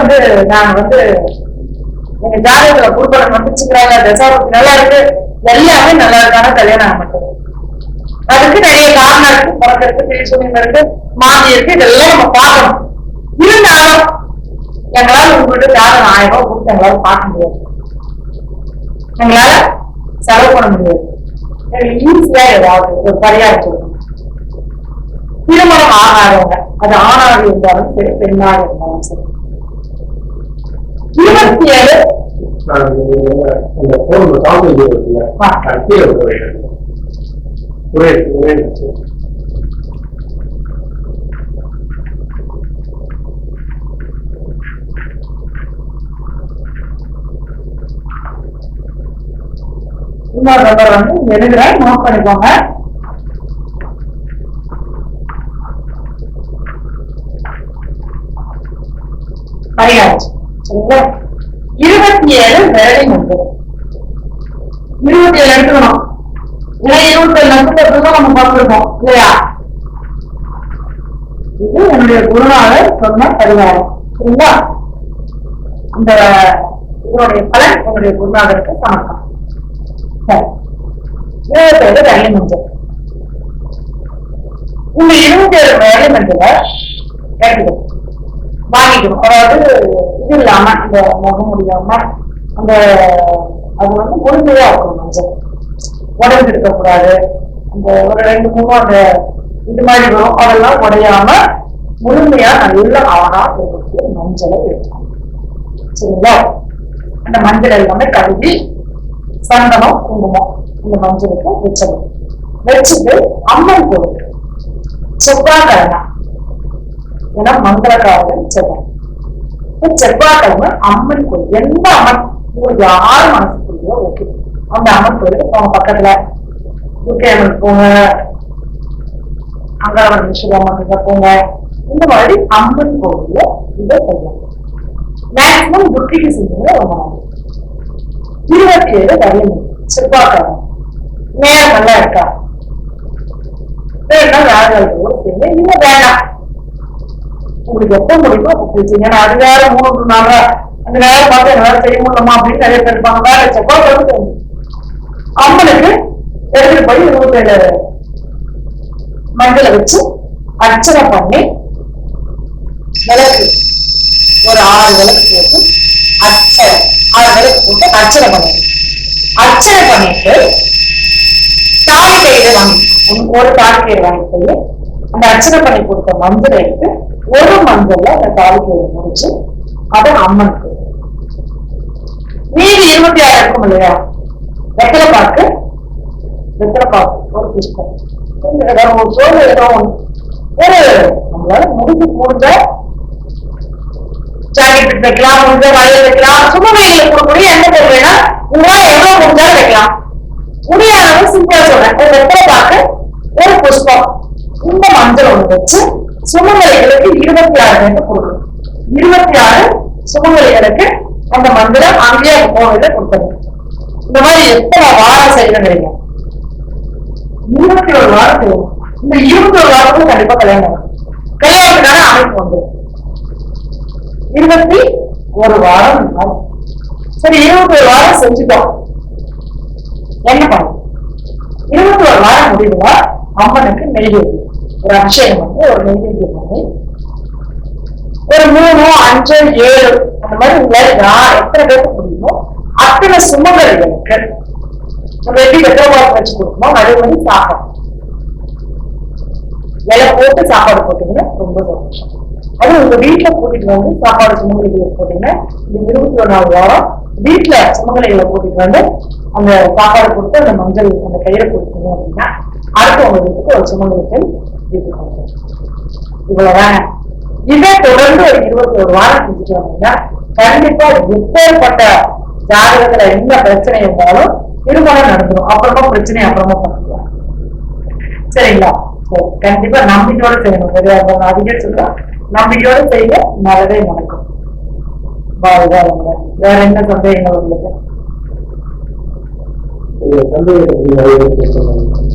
வந்து நான் வந்து எங்க ஜாதகத்துல குருபலன் வந்துச்சுக்கிறாங்க தசாவுக்கு நல்லா இருக்கு. எல்லாமே நல்லா இருக்கான கல்யாணம் ஆக அதுக்கு நிறைய காரணம் இருக்கு. பிறக்கிறதுக்கு திரிசூனியம் இருக்கு. மாதி இருக்கு. இதெல்லாம் நம்ம பார்க்கணும். இருந்தாலும் எங்களால உங்கள்கிட்ட ஜாதகம் ஆயிரம் ரூபாய் கொடுத்து எங்களால பார்க்க முடியாது. எங்களால செலவு பண்ண முடியாது. எங்களுக்கு ஈஸியா ஏதாவது ஒரு பரிகாரம் சொல்லணும் திருமணம் ஆகாதவங்க அது ஆணாக இருந்தாலும் சரி பெண்ணாக இருந்தாலும் சரி. இருபத்தி ஏழு நான் அந்த போன் கீழே ஒரே ஒரே இன்னொரு நம்பர் வந்து எழுதுறேன். நோட் பண்ணிக்கோங்க. சரிங்களா இருபத்தி ஏழு வேலை உண்டு. இருபத்தி ஏழு எடுத்துக்கணும். ஏன்னா இருபத்தி ஏழு நட்சத்திரத்துல தான் நம்ம பார்த்துருக்கோம். இல்லையா? இது என்னுடைய குருநாதர் சொன்ன பரிகாரம். சரிங்களா? அந்த இதனுடைய பலன் உங்களுடைய குருநாதருக்கு சமர்ப்பம் சரி. இருபத்தேழு வேலை மஞ்சள் இந்த இருபத்தேழு வேலை மஞ்சள் மஞ்சளை வாங்கிக்கணும். அதாவது இது இல்லாம இந்த முகம் முடியாம அந்த அது வந்து முழுமையா இருக்கும் மஞ்சள் உடம்பு இருக்கக்கூடாது அந்த ஒரு ரெண்டு மூணு அந்த இது மாதிரி வரும். அதெல்லாம் உடையாம முழுமையா நல்ல அழகா இருக்கக்கூடிய மஞ்சளை எடுக்கணும். சரிங்களா? அந்த மஞ்சள் எல்லாமே கழுவி சந்தனம் குங்குமம் இந்த மஞ்சளுக்கு வச்சிடணும். வச்சுட்டு அம்மன் கோவில் செவ்வாய்க்கிழமை ஏன்னா மங்களக்காரர்கள் செவ்வாய் செவ்வாய்க்கிழமை அம்மன் கோயில் எந்த அம்மன் உங்களுக்கு யாரு மனசுக்குள்ளயோ ஓகே அந்த அம்மன் கோயிலுக்கு போங்க பக்கத்துல. துர்க்கை அம்மன் போங்க அங்காளம்மன் சிவம்மன் போங்க. இந்த மாதிரி அம்மன் கோயில இதை செய்யலாம். மேக்சிமம் துர்க்கைக்கு செஞ்சீங்கன்னா ரொம்ப நல்லது இருபத்தி ஏழு வரையும் செவ்வாய்க்கிழமை. நேரம் நல்லா இருக்கா? வேணா வேலை சேர்ந்து இன்னும் வேண்டாம் உங்களுக்கு எப்ப முடியுமோ அப்ப பேசுங்க ஏன்னா அது வேற மூணு நாள் அந்த நேரம் பார்த்து என்னால செய்ய முடியுமா அப்படின்னு நிறைய பேர் இருப்பாங்க. வேலை செவ்வாய்க்கிழமை செய்யுங்க அம்மனுக்கு எடுத்துட்டு போய் இருபத்தி ஏழு மஞ்சளை வச்சு அர்ச்சனை பண்ணி விளக்கு ஒரு ஆறு விளக்கு போட்டு அர்ச்சனை ஆறு விளக்கு போட்டு அர்ச்சனை பண்ணி அர்ச்சனை பண்ணிட்டு தாலி கயிறு வாங்கி ஒரு தாலி கயிறு வாங்கி போய் அந்த அர்ச்சனை பண்ணி கொடுத்த மஞ்சள் எடுத்து ஒரு மஞ்சள்ல அந்த தாலி முடிச்சு அதை அம்மனுக்கு. மீதி இருபத்தி ஆறு இருக்கும் இல்லையா? வெத்தலை பாக்கு வெத்தலை பாக்கு ஒரு புஷ்பம். ஏதோ ஒரு சோறு ஏதோ ஒரு நம்மளால முடிஞ்சு முடிஞ்ச ஜாக்கெட் வைக்கலாம் முடிஞ்ச வளையல் வைக்கலாம். சும்மா வெயில கொடுக்கக்கூடிய எந்த பொருள் வேணா உங்களால எவ்வளவு முடிஞ்சாலும் வைக்கலாம். முடியாதவங்க சிம்பிளா சொல்றேன். ஒரு வெத்தலை பாக்கு ஒரு புஷ்பம். இந்த மஞ்சள் ஒண்ணு வச்சு சுமங்கலைகளுக்கு இருபத்தி ஆறு பேருக்கு கொடுக்கணும் இருபத்தி ஆறு சுமங்கலைகளுக்கு அந்த மந்திரம் அங்கேயே கோவில கொடுத்தது. இந்த மாதிரி எத்தனை வாரம் செய்யணும் இருபத்தி ஒரு வாரம். செய்யணும் இந்த இருபத்தி ஒரு வாரத்துக்கு கண்டிப்பா கல்யாணம் கல்யாணத்துக்கான அமைப்பு வந்து இருபத்தி ஒரு வாரம் சரி இருபத்தி ஒரு வாரம் செஞ்சுட்டோம். என்ன பண்ணும் இருபத்தி ஒரு வாரம் முடிவுல அம்மனுக்கு நெய்வேதி ஒரு அபிஷேகம் வந்து ஒரு நெய்வேத்தியம் பண்ணி ஒரு மூணு அஞ்சு ஏழு அந்த மாதிரி உங்களால நான் எத்தனை பேருக்கு முடியுமோ அத்தனை சுமங்கலிகளுக்கு நம்ம எப்படி வெத்தலை வச்சு கொடுக்கணும் அதே மாதிரி சாப்பாடு. இலை போட்டு சாப்பாடு போட்டீங்கன்னா ரொம்ப சந்தோஷம். அது உங்க வீட்டுல கூட்டிட்டு வந்து சாப்பாடு சுமங்கலிகளுக்கு போட்டீங்கன்னா இந்த இருபத்தி ஒன்னாவது வாரம் வீட்டுல சுமங்கலிகளை கூட்டிட்டு வந்து அந்த சாப்பாடு கொடுத்து அந்த மஞ்சள் அந்த கயிறை கொடுத்தீங்க அப்படின்னா அடுத்து உங்க வீட்டுக்கு ஒரு சுமங்கலிகள் இவ்வளவுதாங்க இதே தொடர்ந்து ஒரு இருபத்தி ஒரு வாரம் செஞ்சுட்டு வந்தீங்கன்னா கண்டிப்பா எப்பேற்பட்ட ஜாதகத்துல என்ன பிரச்சனை இருந்தாலும் திருமணம் நடந்துடும் அப்புறமா பிரச்சனை அப்புறமா பண்ணிக்கலாம் சரிங்களா? சரி கண்டிப்பா நம்பிக்கையோட செய்யணும். சரியா நான் அதிகம் சொல்றேன் நம்பிக்கையோட செய்ய நல்லதே நடக்கும். வேற என்ன சந்தேகங்கள் உங்களுக்கு? சந்தேகம்